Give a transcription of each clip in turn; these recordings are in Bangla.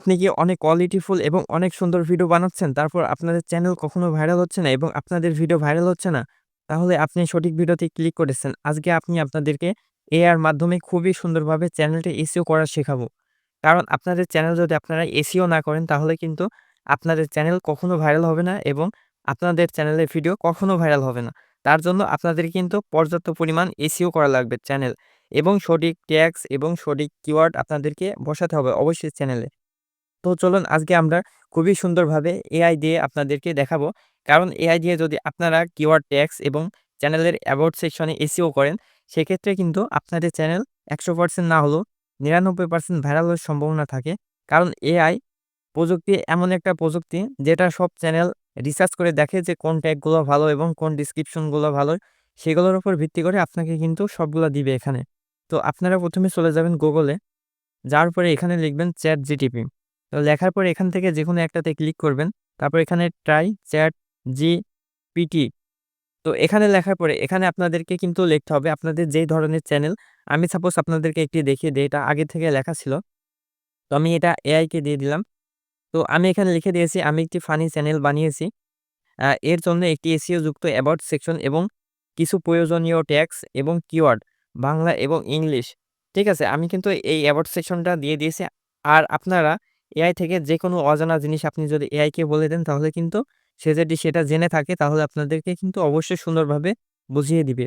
আপনি কি অনেক কোয়ালিটিফুল এবং অনেক সুন্দর ভিডিও বানাচ্ছেন, তারপর আপনাদের চ্যানেল কখনো ভাইরাল হচ্ছে না এবং আপনাদের ভিডিও ভাইরাল হচ্ছে না? তাহলে আপনি সঠিক ভিডিওতে ক্লিক করেছেন। আজকে আপনি আপনাদেরকে এআইয়ের মাধ্যমে খুবই সুন্দরভাবে চ্যানেলটা এসিও করা শেখাবো। কারণ আপনাদের চ্যানেল যদি আপনারা এসিও না করেন তাহলে কিন্তু আপনাদের চ্যানেল কখনো ভাইরাল হবে না এবং আপনাদের চ্যানেলের ভিডিও কখনো ভাইরাল হবে না। তার জন্য আপনাদের কিন্তু পর্যাপ্ত পরিমাণ এসইও করা লাগবে চ্যানেল এবং সঠিক ট্যাক্স এবং সঠিক কিওয়ার্ড আপনাদেরকে বসাতে হবে অবশ্যই চ্যানেলে। তো চলুন আজকে আমরা খুবই সুন্দরভাবে এআই দিয়ে আপনাদেরকে দেখাবো। কারণ এআই দিয়ে যদি আপনারা কিওয়ার্ড ট্যাক্স এবং চ্যানেলের অ্যাবাউট সেকশনে এসিও করেন, সেক্ষেত্রে কিন্তু আপনাদের চ্যানেল ১০০% না হলেও ৯৯% ভাইরাল হওয়ার সম্ভাবনা থাকে। কারণ এআই প্রযুক্তি এমন একটা প্রযুক্তি যেটা সব চ্যানেল রিসার্চ করে দেখে যে কোন ট্যাগগুলো ভালো এবং কোন ডেসক্রিপশনগুলো ভালো, সেগুলোর উপর ভিত্তি করে আপনাকে কিন্তু সবগুলো দিবে এখানে। তো আপনারা প্রথমে চলে যাবেন গুগলে, যার পরে এখানে লিখবেন ChatGPT। তো লেখার পরে এখান থেকে যে কোনো একটাতে ক্লিক করবেন। তারপর এখানে ট্রাই চ্যাট জি পিটি তো এখানে লেখার পরে এখানে আপনাদেরকে কিন্তু লিখতে হবে আপনাদের যেই ধরনের চ্যানেল। আমি সাপোজ আপনাদেরকে একটি দেখিয়ে দিই, এটা আগে থেকে লেখা ছিল। তো আমি এটা এআইকে দিয়ে দিলাম। তো আমি এখানে লিখে দিয়েছি, আমি একটি ফানি চ্যানেল বানিয়েছি। এর জন্য একটি এসিও যুক্ত অ্যাবাউট সেকশন এবং কিছু প্রয়োজনীয় ট্যাক্স এবং কিওয়ার্ড বাংলা এবং ইংলিশ। ঠিক আছে? আমি কিন্তু এই অ্যাবাউট সেকশনটা দিয়ে দিয়েছি। আর আপনারা এআই থেকে যেকোনো অজানা জিনিস আপনি যদি এআইকে বলে দেন, তাহলে কিন্তু সে যদি সেটা জেনে থাকে, তাহলে আপনাদেরকে কিন্তু অবশ্যই সুন্দরভাবে বুঝিয়ে দিবে।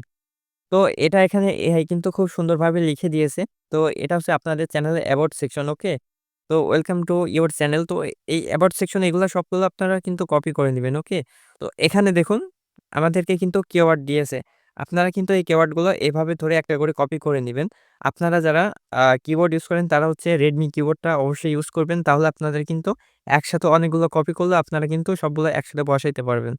তো এটা এখানে এআই কিন্তু খুব সুন্দরভাবে লিখে দিয়েছে। তো এটা হচ্ছে আপনাদের চ্যানেলের অ্যাবাউট সেকশন ওকে? তো ওয়েলকাম টু ইউর চ্যানেল। তো এই অ্যাবাউট সেকশন এগুলা সবগুলো আপনারা কিন্তু কপি করে নেবেন ওকে? তো এখানে দেখুন, আমাদেরকে কিন্তু কিওয়ার্ড দিয়েছে। আপনারা কিন্তু এই কিওয়ার্ডগুলো এভাবে ধরে একটা করে কপি করে নেবেন আপনারা যারা কিবোর্ড ইউজ করেন তারা হচ্ছে রেডমি কিবোর্ডটা অবশ্যই ইউজ করবেন। তাহলে আপনাদের কিন্তু একসাথে অনেকগুলো কপি করলে আপনারা কিন্তু সবগুলো একসাথে বসাইতে পারবেন।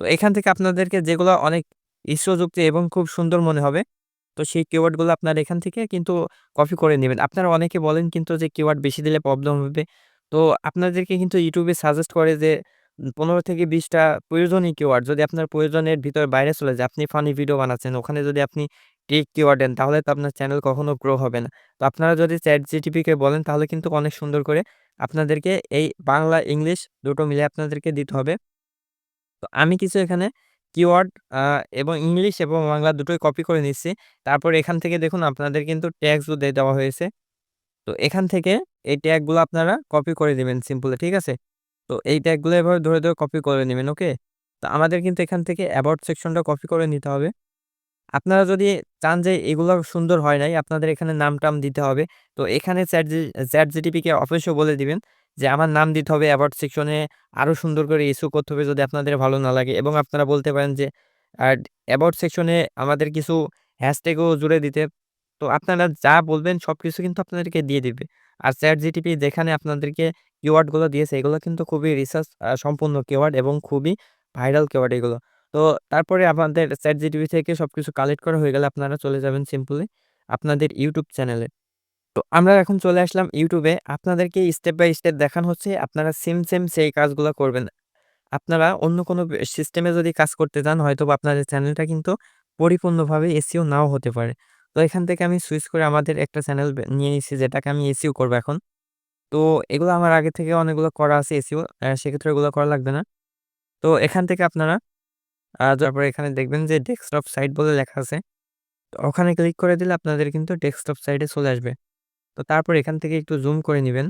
তো এখান থেকে আপনাদেরকে যেগুলো অনেক ইসরোযুক্ত এবং খুব সুন্দর মনে হবে, তো সেই কিওয়ার্ডগুলো আপনারা এখান থেকে কিন্তু কপি করে নেবেন আপনারা অনেকে বলেন কিন্তু যে কিওয়ার্ড বেশি দিলে প্রবলেম হবে। তো আপনাদেরকে কিন্তু ইউটিউবে সাজেস্ট করে যে ১৫ থেকে ২০ টা প্রয়োজনীয় কিওয়ার্ড যদি আপনার প্রয়োজনের ভিতরে বাইরে চলে যায়, আপনি ফানি ভিডিও বানাচ্ছেন, ওখানে যদি আপনি টেক কিওয়ার্ড দেন তাহলে তো আপনার চ্যানেল কখনো গ্রো হবে না। তো আপনারা যদি ChatGPT কে বলেন তাহলে কিন্তু অনেক সুন্দর করে আপনাদেরকে এই বাংলা, ইংলিশ দুটো মিলে আপনাদেরকে দিতে হবে। তো আমি কিছু এখানে কিওয়ার্ড এবং ইংলিশ এবং বাংলা দুটোই কপি করে নিচ্ছি। তারপর এখান থেকে দেখুন আপনাদের কিন্তু ট্যাগসও দিয়ে দেওয়া হয়েছে। তো এখান থেকে এই ট্যাগগুলো আপনারা কপি করে দিবেন সিম্পলে ঠিক আছে? তো এই ট্যাগগুলো এভাবে ধরে, ধরে কপি করে নেবেন ওকে? তো আমাদের কিন্তু এখান থেকে অ্যাবাউট সেকশনটা কপি করে নিতে হবে। আপনারা যদি চান যে এগুলো সুন্দর হয় নাই, আপনাদের এখানে নাম-টাম দিতে হবে। তো এখানে চ্যাটজি চ্যাট কে অবশ্যই বলে দিবেন যে আমার নাম দিতে হবে অ্যাবাউট সেকশনে আরও সুন্দর করে ইস্যু করতে হবে যদি আপনাদের ভালো না লাগে এবং আপনারা বলতে পারেন যে আ অ্যাবাউট সেকশনে আমাদের কিছু হ্যাশট্যাগও জুড়ে দিতে। তো আপনারা যা বলবেন সব কিছু কিন্তু আপনাদেরকে দিয়ে দিবে। আর ChatGPT যেখানে আপনাদেরকে কিওয়ার্ডগুলো দিয়েছে এগুলো কিন্তু খুবই রিসার্চ সম্পূর্ণ কিওয়ার্ড এবং খুবই ভাইরাল কিওয়ার্ড এগুলো। তো তারপরে আপনাদের ChatGPT থেকে সব কিছু কালেক্ট করা হয়ে গেলে আপনারা চলে যাবেন সিম্পলি আপনাদের ইউটিউব চ্যানেলে। তো আমরা এখন চলে আসলাম ইউটিউবে আপনাদেরকে স্টেপ বাই স্টেপ দেখানো হচ্ছে আপনারা সেম, সেম সেই কাজগুলো করবেন। আপনারা অন্য কোনো সিস্টেমে যদি কাজ করতে যান হয়তোবা আপনাদের চ্যানেলটা কিন্তু পরিপূর্ণভাবে এসিও নাও হতে পারে। তো এখান থেকে আমি সুইচ করে আমাদের একটা চ্যানেল নিয়ে নিচ্ছি যেটাকে আমি এসিও করব এখন। তো এগুলো আমার আগে থেকে অনেকগুলো করা আছে এসিও সেক্ষেত্রে এগুলো করা লাগবে না। তো এখান থেকে আপনারা তারপরে এখানে দেখবেন যে ডেস্কটপ সাইট বলে লেখা আছে। তো ওখানে ক্লিক করে দিলে আপনাদের কিন্তু ডেস্কটপ সাইটে চলে আসবে। তো তারপর এখান থেকে একটু জুম করে নিবেন।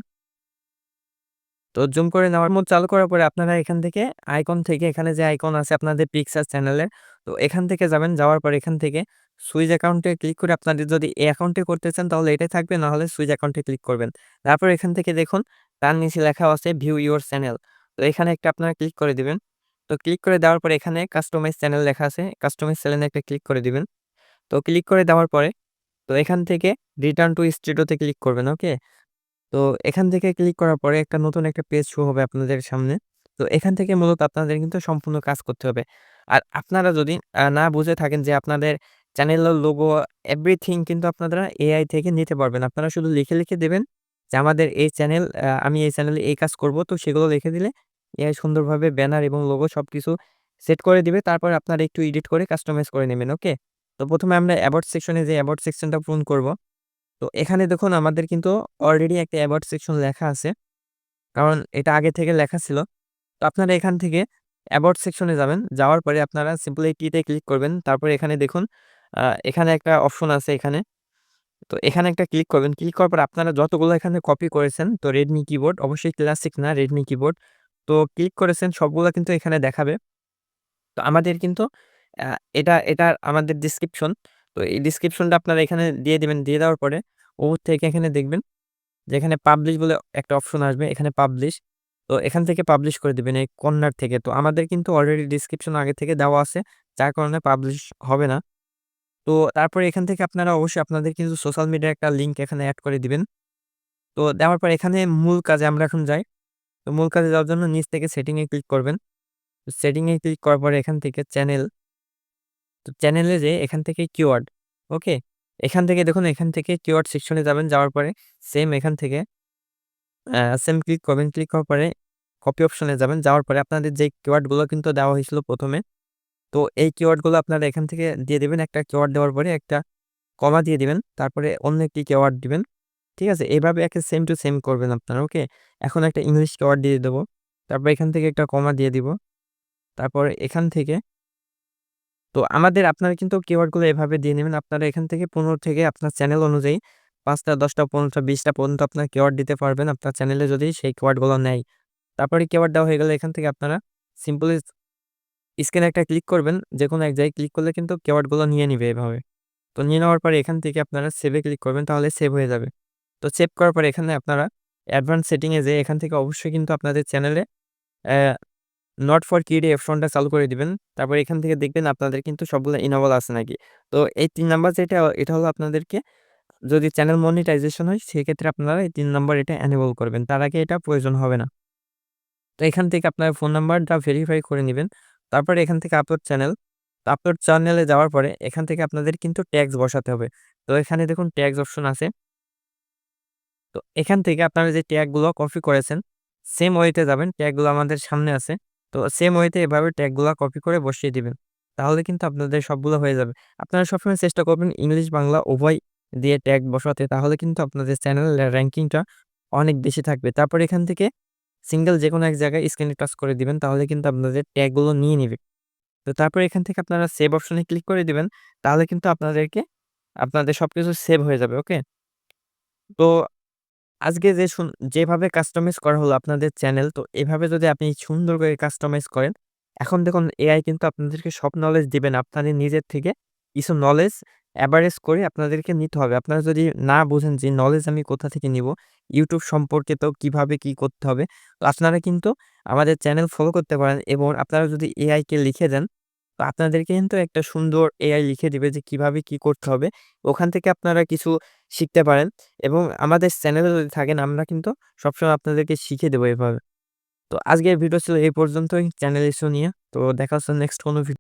তো জুম করে নেওয়ার মোড চালু করার পরে আপনারা এখান থেকে আইকন থেকে এখানে যে আইকন আছে আপনাদের পিক্সার চ্যানেলের, তো এখান থেকে যাবেন। যাওয়ার পর এখান থেকে সুইচ অ্যাকাউন্টে ক্লিক করে আপনাদের যদি এই অ্যাকাউন্টে করতে চান তাহলে এটাই থাকবে, না হলে সুইচ অ্যাকাউন্টে ক্লিক করবেন। তারপর এখান থেকে দেখুন তার নিচে লেখা আছে ভিউ ইউর চ্যানেল। তো এখানে একটা আপনারা ক্লিক করে দিবেন। তো ক্লিক করে দেওয়ার পরে এখানে কাস্টমাইজ চ্যানেল লেখা আছে। কাস্টমাইজ চ্যানেলে একটা ক্লিক করে দিবেন। তো ক্লিক করে দেওয়ার পরে তো এখান থেকে রিটার্ন টু স্টুডিওতে ক্লিক করবেন, ওকে? তো এখান থেকে ক্লিক করার পরে একটা নতুন একটা পেজ শো হবে আপনাদের সামনে। তো এখান থেকে মূলত আপনাদের কিন্তু সম্পূর্ণ কাজ করতে হবে। আর আপনারা যদি না বুঝে থাকেন যে আপনাদের চ্যানেলের লোগো এভরিথিং কিন্তু আপনারা এআই থেকে নিতে পারবেন। আপনারা শুধু লিখে, লিখে দেবেন যে আমাদের এই চ্যানেল আমি এই চ্যানেলে এই কাজ করব। তো সেগুলো লিখে দিলে এআই সুন্দরভাবে ব্যানার এবং লোগো সবকিছু সেট করে দিবে। তারপর আপনারা একটু এডিট করে কাস্টমাইজ করে নেবেন, ওকে? তো প্রথমে আমরা অ্যাবাউট সেকশনে যেয়ে অ্যাবাউট সেকশনটা পূরণ করব। তো এখানে দেখুন আমাদের কিন্তু অলরেডি একটা অ্যাবাউট সেকশন লেখা আছে। কারণ এটা আগে থেকে লেখা ছিল। তো আপনারা এখান থেকে অ্যাবাউট সেকশনে যাবেন। যাওয়ার পরে আপনারা সিম্পলি টিতে ক্লিক করবেন। তারপরে এখানে দেখুন এখানে একটা অপশন আছে এখানে। তো এখানে একটা ক্লিক করবেন। ক্লিক করার পর আপনারা যতগুলো এখানে কপি করেছেন, তো রেডমি কিবোর্ড অবশ্যই ক্লাসিক না রেডমি কিবোর্ড। তো ক্লিক করেছেন, সবগুলো কিন্তু এখানে দেখাবে। তো আমাদের কিন্তু এটা এটা আমাদের ডেসক্রিপশন। তো এই ডেসক্রিপশনটা আপনারা এখানে দিয়ে দিবেন। দিয়ে দেওয়ার পরে উপর থেকে এখানে দেখবেন যেখানে পাবলিশ বলে একটা অপশন আসবে। এখানে পাবলিশ। তো এখান থেকে পাবলিশ করে দিবেন এই কর্নার থেকে। তো আমাদের কিন্তু অলরেডি ডেসক্রিপশন আগে থেকে দেওয়া আছে। যার কারণে পাবলিশ হবে না। তো তারপরে এখান থেকে আপনারা অবশ্যই আপনাদের কিন্তু সোশ্যাল মিডিয়ার একটা লিঙ্ক এখানে অ্যাড করে দিবেন। তো দেওয়ার পর এখানে মূল কাজে আমরা এখন যাই। তো মূল কাজে যাওয়ার জন্য নিচ থেকে সেটিংয়ে ক্লিক করবেন। তো সেটিং ক্লিক করার পরে এখান থেকে চ্যানেল তো চ্যানেলে যেয়ে এখান থেকে কিওয়ার্ড, ওকে? এখান থেকে দেখুন এখান থেকে কিওয়ার্ড সেকশনে যাবেন। যাওয়ার পরে সেম এখান থেকে সেম ক্লিক করবেন। ক্লিক করার পরে কপি অপশনে যাবেন। যাওয়ার পরে আপনাদের যে কিওয়ার্ডগুলো কিন্তু দেওয়া হয়েছিল প্রথমে তো এই কিওয়ার্ডগুলো আপনারা এখান থেকে দিয়ে দিবেন। একটা কিওয়ার্ড দেওয়ার পরে একটা কমা দিয়ে দিবেন। তারপরে অন্য একটি কিওয়ার্ড দিবেন। ঠিক আছে? এভাবে একে সেম টু সেম করবেন আপনারা, ওকে? এখন একটা ইংলিশ কিওয়ার্ড দিয়ে দেবো তারপর এখান থেকে একটা কমা দিয়ে দিব। তারপরে এখান থেকে তো আমাদের আপনারা কিন্তু কিওয়ার্ডগুলো এভাবে দিয়ে নেবেন আপনারা এখান থেকে ১৫ থেকে আপনার চ্যানেল অনুযায়ী ৫ টা, ১০ টা, ১৫ টা, ২০ টা পর্যন্ত আপনার কিওয়ার্ড দিতে পারবেন আপনার চ্যানেলে যদি সেই কিওয়ার্ডগুলো নেয়। তারপরে কিওয়ার্ড দেওয়া হয়ে গেলে এখান থেকে আপনারা সিম্পলি স্ক্রিনে একটা ক্লিক করবেন। যে কোনো এক জায়গায় ক্লিক করলে কিন্তু কিওয়ার্ডগুলো নিয়ে নিবে এভাবে। তো নিয়ে নেওয়ার পরে এখান থেকে আপনারা সেভে ক্লিক করবেন তাহলে সেভ হয়ে যাবে। তো সেভ করার পরে এখানে আপনারা অ্যাডভান্স সেটিংয়ে যেয়ে এখান থেকে অবশ্যই কিন্তু আপনাদের চ্যানেলে নট ফর কিড অপশনটা চালু করে দিবেন। তারপর এখান থেকে দেখবেন আপনাদের কিন্তু সবগুলো ইনেবল আছে নাকি। তো এই তিন নাম্বার যেটা, এটা হলো আপনাদেরকে যদি চ্যানেল মনিটাইজেশন হয়, সেক্ষেত্রে আপনারা এই তিন নাম্বার এটা এনেবল করবেন। তার আগে এটা প্রয়োজন হবে না। তো এখান থেকে আপনার ফোন নাম্বারটা ভেরিফাই করে নিবেন। তারপরে এখান থেকে আপলোড চ্যানেল। আপলোড চ্যানেলে যাওয়ার পরে এখান থেকে আপনাদের কিন্তু ট্যাক্স বসাতে হবে। তো এখানে দেখুন ট্যাক্স অপশন আছে। তো এখান থেকে আপনারা যে ট্যাগগুলো কপি করেছেন সেম ওয়েতে যাবেন। ট্যাগগুলো আমাদের সামনে আছে। তো সেম ওয়েতে এভাবে ট্যাগগুলা কপি করে বসিয়ে দিবেন। তাহলে কিন্তু আপনাদের সবগুলো হয়ে যাবে। আপনারা সবসময় চেষ্টা করবেন ইংলিশ, বাংলা উভয় দিয়ে ট্যাগ বসাতে। তাহলে কিন্তু আপনাদের চ্যানেলের র্যাঙ্কিংটা অনেক বেশি থাকবে। তারপর এখান থেকে সিঙ্গেল যেকোনো এক জায়গায় স্ক্রিনে টাচ করে দিবেন। তাহলে কিন্তু আপনাদের ট্যাগগুলো নিয়ে নিবে। তো তারপর এখান থেকে আপনারা সেভ অপশনে ক্লিক করে দিবেন। তাহলে কিন্তু আপনাদেরকে আপনাদের সবকিছু সেভ হয়ে যাবে, ওকে? তো আজকে যে যেভাবে কাস্টমাইজ করা হলো আপনাদের চ্যানেল তো এভাবে যদি আপনি সুন্দর করে কাস্টমাইজ করেন, এখন দেখুন এআই কিন্তু আপনাদেরকে সব নলেজ দিবে না। আপনাদের নিজের থেকে কিছু নলেজ অ্যাভারেজ করে আপনাদেরকে নিতে হবে। আপনারা যদি না বুঝেন যে নলেজ আমি কোথা থেকে নিব ইউটিউব সম্পর্কে তো কীভাবে কি করতে হবে। তো আপনারা কিন্তু আমাদের চ্যানেল ফলো করতে পারেন এবং আপনারা যদি এআই কে লিখে দেন, তো আপনাদেরকে কিন্তু একটা সুন্দর এআই লিখে দিবে যে কীভাবে কি করতে হবে। ওখান থেকে আপনারা কিছু শিখতে পারেন এবং আমাদের চ্যানেলে যদি থাকেন, আমরা কিন্তু সবসময় আপনাদেরকে শিখে দেবো এভাবে। তো আজকের ভিডিও ছিল এই পর্যন্তই চ্যানেল ইস্যু নিয়ে। তো দেখা হচ্ছে নেক্সট কোনো ভি